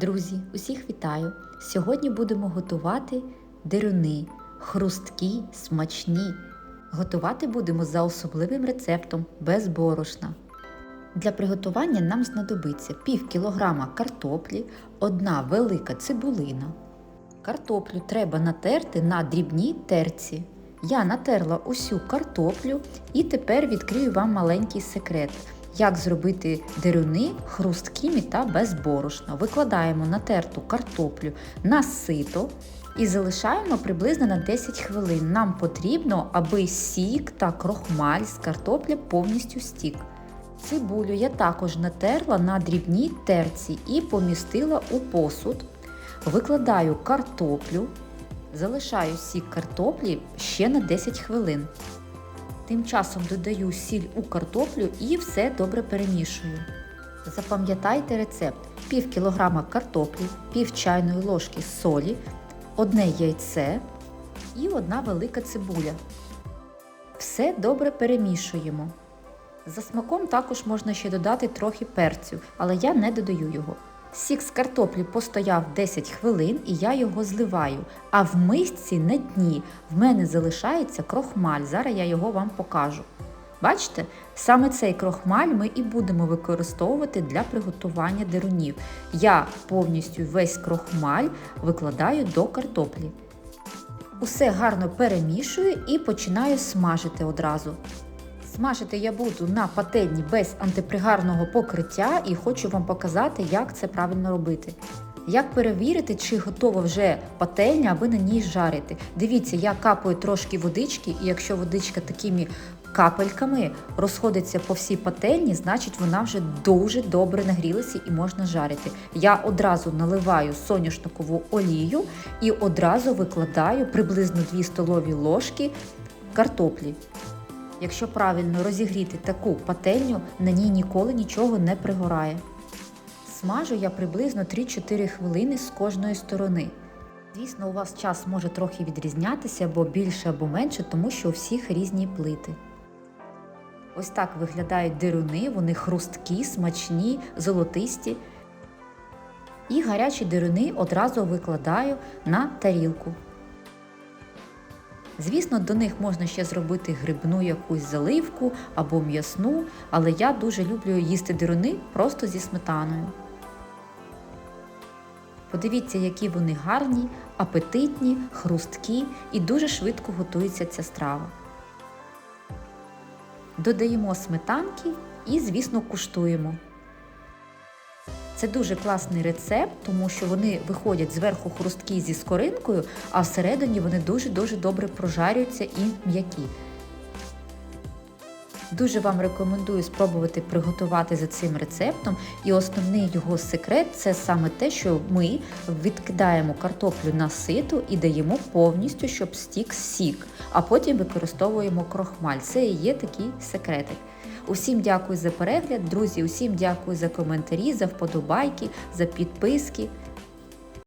Друзі, усіх вітаю! Сьогодні будемо готувати деруни, хрусткі, смачні. Готувати будемо за особливим рецептом без борошна. Для приготування нам знадобиться пів кілограма картоплі, одна велика цибулина. Картоплю треба натерти на дрібній терці. Я натерла усю картоплю і тепер відкрию вам маленький секрет. Як зробити деруни хрусткими та без борошна. Викладаємо натерту картоплю на сито і залишаємо приблизно на 10 хвилин. Нам потрібно, аби сік та крохмаль з картопля повністю стік. Цибулю я також натерла на дрібній терці і помістила у посуд. Викладаю картоплю, залишаю сік картоплі ще на 10 хвилин. Тим часом додаю сіль у картоплю і все добре перемішую. Запам'ятайте рецепт: пів кілограма картоплі, пів чайної ложки солі, одне яйце і одна велика цибуля. Все добре перемішуємо. За смаком також можна ще додати трохи перцю, але я не додаю його. Сік з картоплі постояв 10 хвилин і я його зливаю. А в мисці на дні в мене залишається крохмаль. Зараз я його вам покажу. Бачите, саме цей крохмаль ми і будемо використовувати для приготування дерунів. Я повністю весь крохмаль викладаю до картоплі. Усе гарно перемішую і починаю смажити одразу. Смажити я буду на пательні без антипригарного покриття і хочу вам показати, як це правильно робити. Як перевірити, чи готова вже пательня, аби на ній жарити. Дивіться, я капаю трошки водички, і якщо водичка такими капельками розходиться по всій пательні, значить вона вже дуже добре нагрілася і можна жарити. Я одразу наливаю соняшникову олію і одразу викладаю приблизно 2 столові ложки картоплі. Якщо правильно розігріти таку пательню, на ній ніколи нічого не пригорає. Смажу я приблизно 3-4 хвилини з кожної сторони. Звісно, у вас час може трохи відрізнятися або більше, або менше, тому що у всіх різні плити. Ось так виглядають дируни, вони хрусткі, смачні, золотисті. І гарячі дируни одразу викладаю на тарілку. Звісно, до них можна ще зробити грибну якусь заливку або м'ясну, але я дуже люблю їсти дируни просто зі сметаною. Подивіться, які вони гарні, апетитні, хрусткі і дуже швидко готується ця страва. Додаємо сметанки і, звісно, куштуємо. Це дуже класний рецепт, тому що вони виходять зверху хрусткі зі скоринкою, а всередині вони дуже-дуже добре прожарюються і м'які. Дуже вам рекомендую спробувати приготувати за цим рецептом. І основний його секрет це саме те, що ми відкидаємо картоплю на сито і даємо повністю, щоб стік сік, а потім використовуємо крохмаль. Це і є такий секретик. Усім дякую за перегляд, друзі. Усім дякую за коментарі, за вподобайки, за підписки.